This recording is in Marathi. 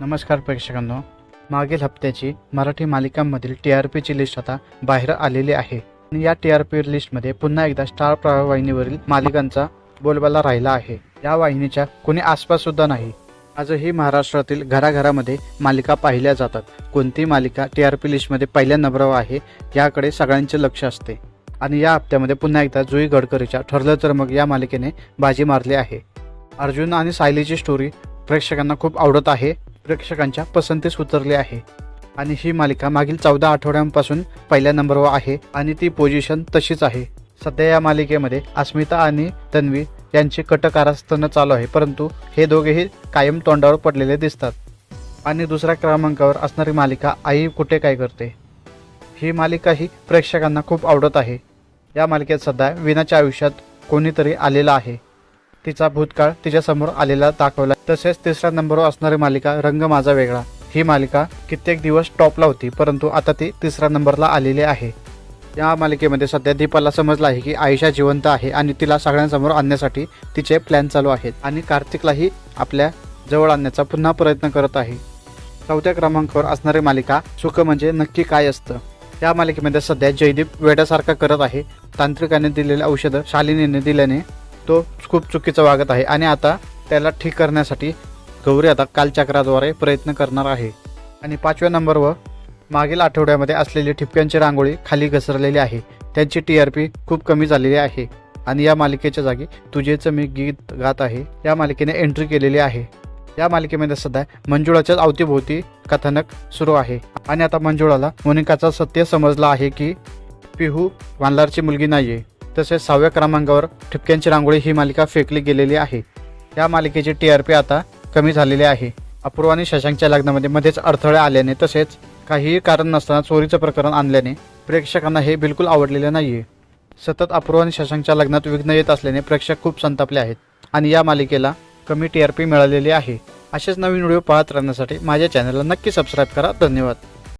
नमस्कार प्रेक्षकांनो. मागील हप्त्याची मराठी मालिकांमधील टी आर पीची लिस्ट आता बाहेर आलेली आहे. आणि या टी आर पी लिस्टमध्ये पुन्हा एकदा स्टार प्रवाह वाहिनीवरील मालिकांचा बोलबाला राहिला आहे. या वाहिनीच्या कोणी आसपास सुद्धा नाही. आजही महाराष्ट्रातील घराघरामध्ये मालिका पाहिल्या जातात. कोणती मालिका टी आर पी लिस्टमध्ये पहिल्या नंबरावर आहे याकडे सगळ्यांचे लक्ष असते. आणि या हप्त्यामध्ये पुन्हा एकदा जुई गडकरीच्या ठरलं तर मग या मालिकेने बाजी मारली आहे. अर्जुन आणि सायलीची स्टोरी प्रेक्षकांना खूप आवडत आहे. प्रेक्षकांच्या पसंतीस उतरली आहे. आणि ही मालिका मागील चौदा आठवड्यांपासून पहिल्या नंबरवर आहे आणि ती पोझिशन तशीच आहे. सध्या या मालिकेमध्ये अस्मिता आणि तन्वी यांचे कटकारस्थानं चालू आहे परंतु हे दोघेही कायम तोंडावर पडलेले दिसतात. आणि दुसऱ्या क्रमांकावर असणारी मालिका आई कुठे काय करते? ही मालिका ही प्रेक्षकांना खूप आवडत आहे. या मालिकेत सध्या विनाच्या आयुष्यात कोणीतरी आलेला आहे. तिचा भूतकाळ तिच्यासमोर आलेला दाखवला. तसेच तिसऱ्या नंबरवर असणारी मालिका रंग माझा वेगळा. ही मालिका कित्येक दिवस टॉपला होती परंतु आता ती तिसऱ्या नंबरला आलेली आहे. या मालिकेमध्ये सध्या दीपाला समजलं आहे की आयुषा जिवंत आहे आणि तिला सगळ्यांसमोर आणण्यासाठी तिचे प्लॅन चालू आहेत आणि कार्तिकलाही आपल्या जवळ आणण्याचा पुन्हा प्रयत्न करत आहे. चौथ्या क्रमांकावर असणारी मालिका सुख म्हणजे नक्की काय असतं? या मालिकेमध्ये सध्या जयदीप वेड्यासारखा करत आहे. तांत्रिकाने दिलेले औषधं शालिनीने दिल्याने तो खूप चुकीचं वागत आहे आणि आता त्याला ठीक करण्यासाठी गौरी आता कालचक्राद्वारे प्रयत्न करणार आहे. आणि पाचव्या नंबरवर मागील आठवड्यामध्ये असलेली ठिपक्यांची रांगोळी खाली घसरलेली आहे. त्यांची टी आर पी खूप कमी झालेली आहे. आणि या मालिकेच्या जागी तुझेचं मी गीत गात आहे. या मालिकेने एंट्री केलेली आहे. या मालिकेमध्ये सध्या मंजुळाच्याच अवतीभोवती कथानक सुरू आहे. आणि आता मंजुळाला मोनिकाचा सत्य समजला आहे की पिहू वानलारची मुलगी नाहीये. तसेच सहाव्या क्रमांकावर ठिपक्यांची रांगोळी ही मालिका फेकली गेलेली आहे. या मालिकेची टी आर पी आता कमी झालेली आहे. अपूर्व आणि शशांकच्या लग्नामध्ये मध्येच अडथळे आल्याने तसेच काहीही कारण नसताना चोरीचं प्रकरण आणल्याने प्रेक्षकांना हे बिलकुल आवडलेले नाहीये. सतत अपूर्व आणि शशांकच्या लग्नात विघ्न येत असल्याने प्रेक्षक खूप संतापले आहेत आणि या मालिकेला कमी टी आर पी मिळालेली आहे. असेच नवीन व्हिडिओ पाहत राहण्यासाठी माझ्या चॅनलला नक्की सबस्क्राईब करा. धन्यवाद.